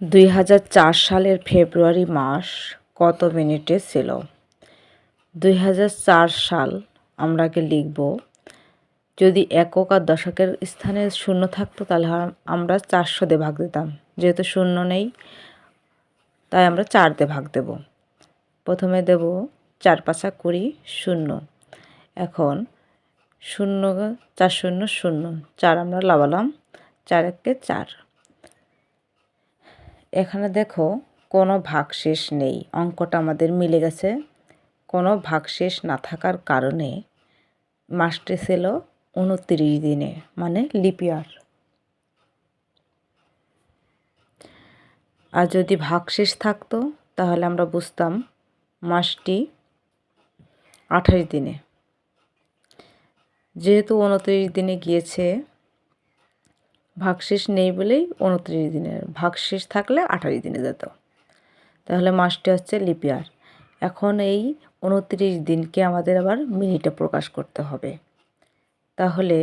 দুই হাজার চার সালের ফেব্রুয়ারি মাস কত মিনিটে ছিল? দুই হাজার চার সাল আমরা আগে লিখব, যদি একক আর দশকের স্থানে শূন্য থাকতো তাহলে আমরা চারশো দিয়ে ভাগ দিতাম। যেহেতু শূন্য নেই, তাই আমরা চার দিয়ে ভাগ দেব। প্রথমে দেব চার পাঁচা কুড়ি শূন্য। এখন শূন্য, চার শূন্য শূন্য। চার আমরা লাগালাম, চার একে চার। এখানে দেখো, কোনো ভাগশেষ নেই। অঙ্কটা আমাদের মিলে গেছে। কোনো ভাগশেষ না থাকার কারণে মাসটি ছিল উনত্রিশ দিনে মানে লিপিয়ার আর যদি ভাগশেষ থাকতো, তাহলে আমরা বুঝতাম মাসটি আঠাশ দিনে। যেহেতু উনত্রিশ দিনে গিয়েছে ভাগশেষ নেই বলেই উনত্রিশ দিনের, ভাগশেষ থাকলে আঠাশ দিনে যেত। তাহলে মাসটি হচ্ছে লিপিয়ার এখন এই উনত্রিশ দিনকে আমাদের আবার মিনিটে প্রকাশ করতে হবে। তাহলে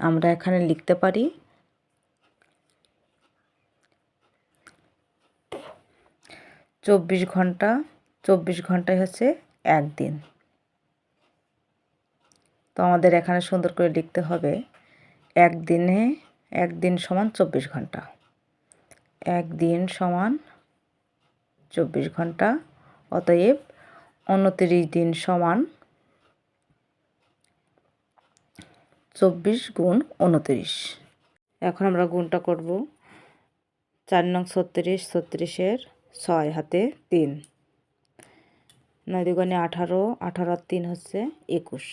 আমরা এখানে লিখতে পারি, চব্বিশ ঘণ্টা, চব্বিশ ঘন্টায় হচ্ছে একদিন তো আমাদের এখানে সুন্দর করে লিখতে হবে একদিনে একদিন সমান চব্বিশ ঘণ্টা। একদিন সমান চব্বিশ ঘণ্টা, অতএব উনত্রিশ দিন সমান চব্বিশ গুণ উনত্রিশ। এখন আমরা গুণটা করব চার নং ছত্রিশ, ছত্রিশের ছয় হাতে তিন। নয় দুগুণে আঠারো আঠারো তিন হচ্ছে একুশ।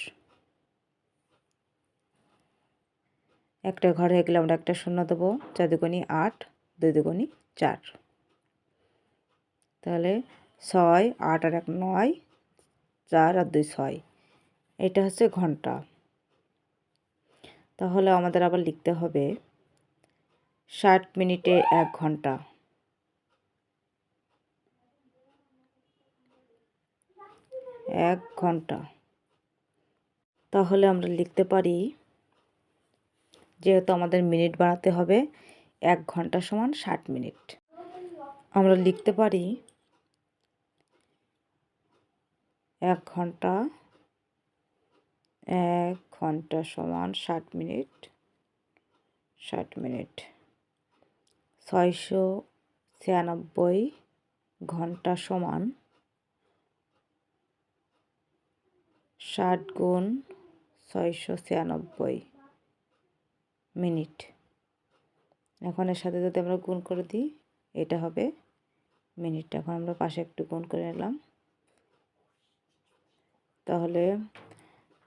একটা ঘর হয়ে গেলে আমরা একটা শূন্য দেবো। চার দুগুণি আট, দুই দুগুণি চার। তাহলে ছয়, আট আর এক নয়, চার আর দুই ছয়। এটা হচ্ছে ঘণ্টা। তাহলে আমাদের আবার লিখতে হবে ষাট মিনিটে এক ঘণ্টা। এক ঘণ্টা। তাহলে আমরা লিখতে পারি যেহেতু আমাদের মিনিট বাড়াতে হবে, এক ঘণ্টা সমান ষাট মিনিট। আমরা লিখতে পারি, এক ঘণ্টা এক ঘণ্টা সমান ষাট মিনিট ষাট মিনিট। ছয়শো ছিয়ানব্বই ঘণ্টা সমান ষাট গুণ ছয়শো ছিয়ানব্বই। মিনিট। এখন এর সাথে যদি আমরা গুণ করে দিই, এটা হবে মিনিট এখন আমরা পাশে একটু গুণ করে নিলাম। তাহলে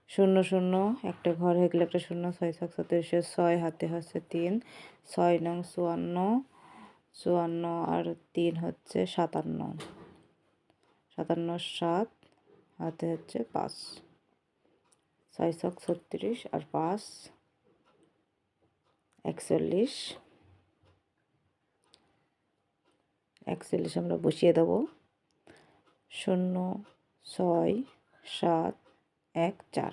শূন্য শূন্য, একটা ঘর হয়ে গেলে একটা শূন্য, ছয় ছয় সতেরোশো ছয় হাতে হচ্ছে তিন, ছয় নং চুয়ান্ন চুয়ান্ন আর তিন হচ্ছে সাতান্ন। সাতান্ন সাত, হাতে হচ্ছে পাঁচ। ছয় ছক ছত্রিশ আর পাঁচ। একচল্লিশ। একচল্লিশ আমরা বসিয়ে দেব। শূন্য, ছয়, সাত, এক, চার।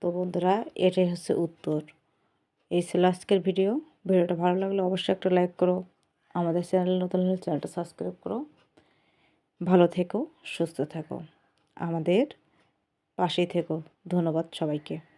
তো বন্ধুরা, এটাই হচ্ছে উত্তর। এই ছিল আজকের ভিডিও। ভিডিওটা ভালো লাগলে অবশ্যই একটা লাইক করো। আমাদের চ্যানেল নতুন হলে চ্যানেলটা সাবস্ক্রাইব করো। ভালো থেকো, সুস্থ থেকো। আমাদের পাশেই থেকো। ধন্যবাদ সবাইকে।